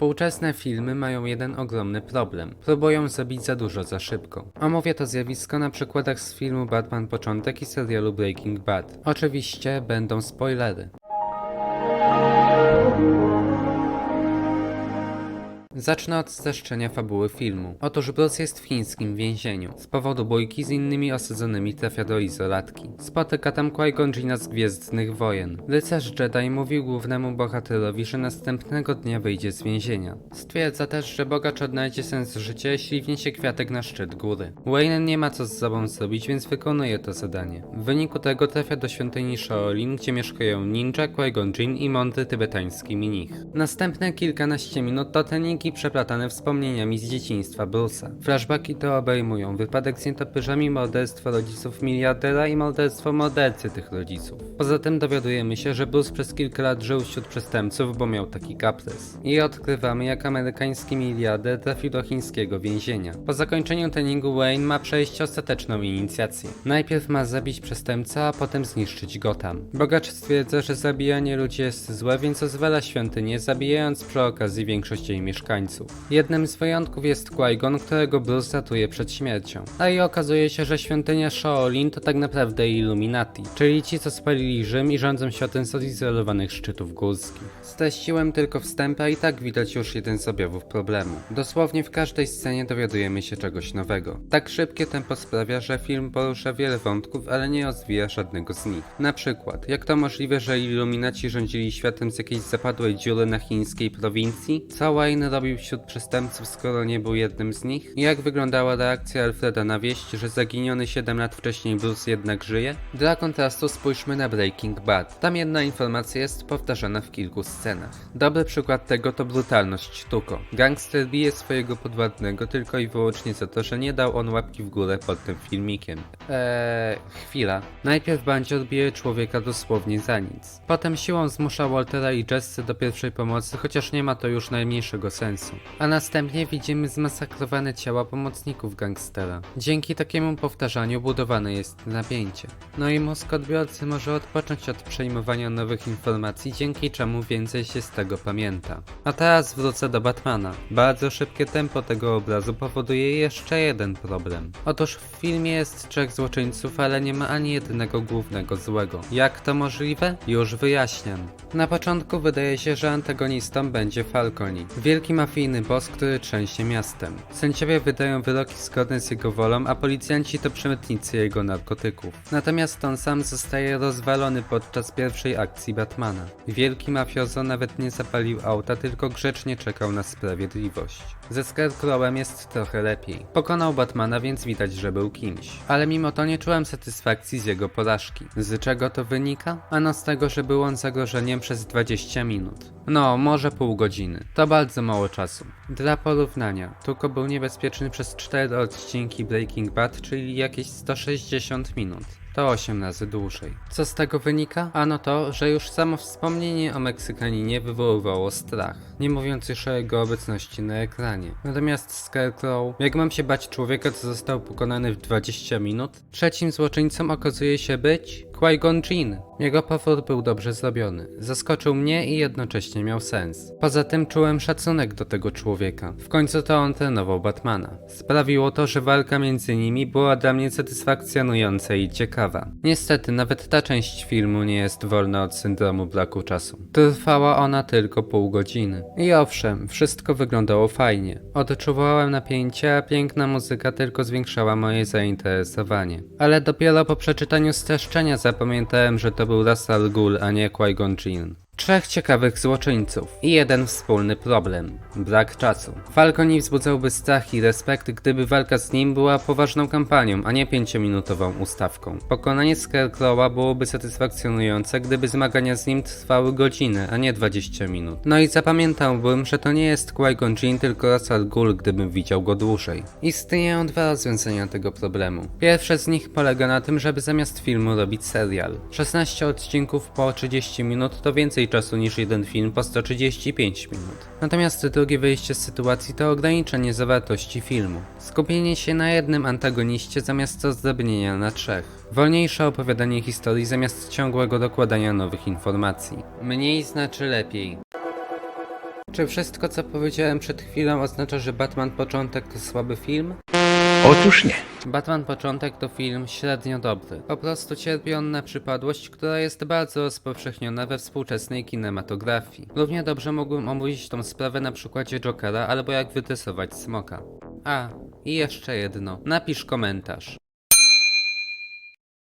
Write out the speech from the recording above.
Współczesne filmy mają jeden ogromny problem. Próbują zrobić za dużo za szybko. Omówię to zjawisko na przykładach z filmu Batman Początek i serialu Breaking Bad. Oczywiście będą spoilery. Zacznę od streszczenia fabuły filmu. Otóż Bruce jest w chińskim więzieniu. Z powodu bójki z innymi osadzonymi trafia do izolatki. Spotyka tam Qui-Gon z Gwiezdnych Wojen. Rycerz Jedi mówił głównemu bohaterowi, że następnego dnia wyjdzie z więzienia. Stwierdza też, że bogacz odnajdzie sens życia, jeśli wniesie kwiatek na szczyt góry. Wayne nie ma co z sobą zrobić, więc wykonuje to zadanie. W wyniku tego trafia do świątyni Shaolin, gdzie mieszkają ninja, Qui-Gon i mądry tybetański mnich. Następne kilkanaście minut to treningi przeplatane wspomnieniami z dzieciństwa Bruce'a. Flashbacki te obejmują wypadek z nietoperzami, morderstwo rodziców miliardera i morderstwo mordercy tych rodziców. Poza tym dowiadujemy się, że Bruce przez kilka lat żył wśród przestępców, bo miał taki kaprys. I odkrywamy, jak amerykański miliarder trafił do chińskiego więzienia. Po zakończeniu treningu Wayne ma przejść ostateczną inicjację. Najpierw ma zabić przestępcę, a potem zniszczyć Gotham. Bogacz stwierdza, że zabijanie ludzi jest złe, więc rozwala świątynię, zabijając przy okazji większość jej mieszkańców. Jednym z wyjątków jest Qui-Gon, którego Bruce ratuje przed śmiercią. A i okazuje się, że świątynia Shaolin to tak naprawdę Illuminati, czyli ci, co spalili Rzym i rządzą światem z odizolowanych szczytów górskich. Streściłem tylko wstęp, a i tak widać już jeden z objawów problemu. Dosłownie w każdej scenie dowiadujemy się czegoś nowego. Tak szybkie tempo sprawia, że film porusza wiele wątków, ale nie rozwija żadnego z nich. Na przykład, jak to możliwe, że Illuminaci rządzili światem z jakiejś zapadłej dziury na chińskiej prowincji? Co Wayne robił wśród przestępców, skoro nie był jednym z nich? Jak wyglądała reakcja Alfreda na wieść, że zaginiony 7 lat wcześniej Bruce jednak żyje? Dla kontrastu spójrzmy na Breaking Bad. Tam jedna informacja jest powtarzana w kilku scenach. Dobry przykład tego to brutalność Tuko. Gangster bije swojego podwładnego tylko i wyłącznie za to, że nie dał on łapki w górę pod tym filmikiem. Eee, chwila. Najpierw bandzior bije człowieka dosłownie za nic. Potem siłą zmusza Waltera i Jesse do pierwszej pomocy, chociaż nie ma to już najmniejszego sensu. A następnie widzimy zmasakrowane ciała pomocników gangstera. Dzięki takiemu powtarzaniu budowane jest napięcie. No i mózg odbiorcy może odpocząć od przejmowania nowych informacji, dzięki czemu więcej się z tego pamięta. A teraz wrócę do Batmana. Bardzo szybkie tempo tego obrazu powoduje jeszcze jeden problem. Otóż w filmie jest trzech złoczyńców, ale nie ma ani jednego głównego złego. Jak to możliwe? Już wyjaśniam. Na początku wydaje się, że antagonistą będzie Falconi, wielki mafijny boss, który trzęsie miastem. Sędziowie wydają wyroki zgodne z jego wolą, a policjanci to przemytnicy jego narkotyków. Natomiast on sam zostaje rozwalony podczas pierwszej akcji Batmana. Wielki mafiozo nawet nie zapalił auta, tylko grzecznie czekał na sprawiedliwość. Ze Scarecrowem jest trochę lepiej. Pokonał Batmana, więc widać, że był kimś. Ale mimo to nie czułem satysfakcji z jego porażki. Z czego to wynika? Ano z tego, że był on zagrożeniem przez 20 minut. No, może pół godziny. To bardzo mało czasu. Dla porównania, Tuko był niebezpieczny przez 4 odcinki Breaking Bad, czyli jakieś 160 minut. To 8 razy dłużej. Co z tego wynika? Ano to, że już samo wspomnienie o Meksykaninie wywoływało strach, nie mówiąc już o jego obecności na ekranie. Natomiast Scarecrow, jak mam się bać człowieka, co został pokonany w 20 minut? Trzecim złoczyńcą okazuje się być Qui-Gon. Jego powrót był dobrze zrobiony. Zaskoczył mnie i jednocześnie miał sens. Poza tym czułem szacunek do tego człowieka. W końcu to on trenował Batmana. Sprawiło to, że walka między nimi była dla mnie satysfakcjonująca i ciekawa. Niestety, nawet ta część filmu nie jest wolna od syndromu braku czasu. Trwała ona tylko pół godziny. I owszem, wszystko wyglądało fajnie. Odczuwałem napięcie, a piękna muzyka tylko zwiększała moje zainteresowanie. Ale dopiero po przeczytaniu streszczenia zapamiętałem, że to był Al Ghul, a nie Qui-Gon Jinn. Trzech ciekawych złoczyńców i jeden wspólny problem brak czasu. Falconi wzbudzałby strach i respekt, gdyby walka z nim była poważną kampanią, a nie pięciominutową ustawką. Pokonanie Scarecrowa byłoby satysfakcjonujące, gdyby zmagania z nim trwały godzinę, a nie 20 minut. No i zapamiętałbym, że to nie jest Qui-Gon Jinn, tylko Ras Al Ghul, gdybym widział go dłużej. Istnieją dwa rozwiązania tego problemu. Pierwsze z nich polega na tym, żeby zamiast filmu robić serial. 16 odcinków po 30 minut to więcej czasu niż jeden film po 135 minut. Natomiast drugie wyjście z sytuacji to ograniczenie zawartości filmu. Skupienie się na jednym antagoniście zamiast rozdrobnienia na trzech. Wolniejsze opowiadanie historii zamiast ciągłego dokładania nowych informacji. Mniej znaczy lepiej. Czy wszystko co powiedziałem przed chwilą oznacza, że Batman Początek to słaby film? Otóż nie. Batman Początek to film średnio dobry. Po prostu cierpi on na przypadłość, która jest bardzo rozpowszechniona we współczesnej kinematografii. Równie dobrze mógłbym omówić tą sprawę na przykładzie Jokera albo jak wytresować smoka. A, i jeszcze jedno. Napisz komentarz.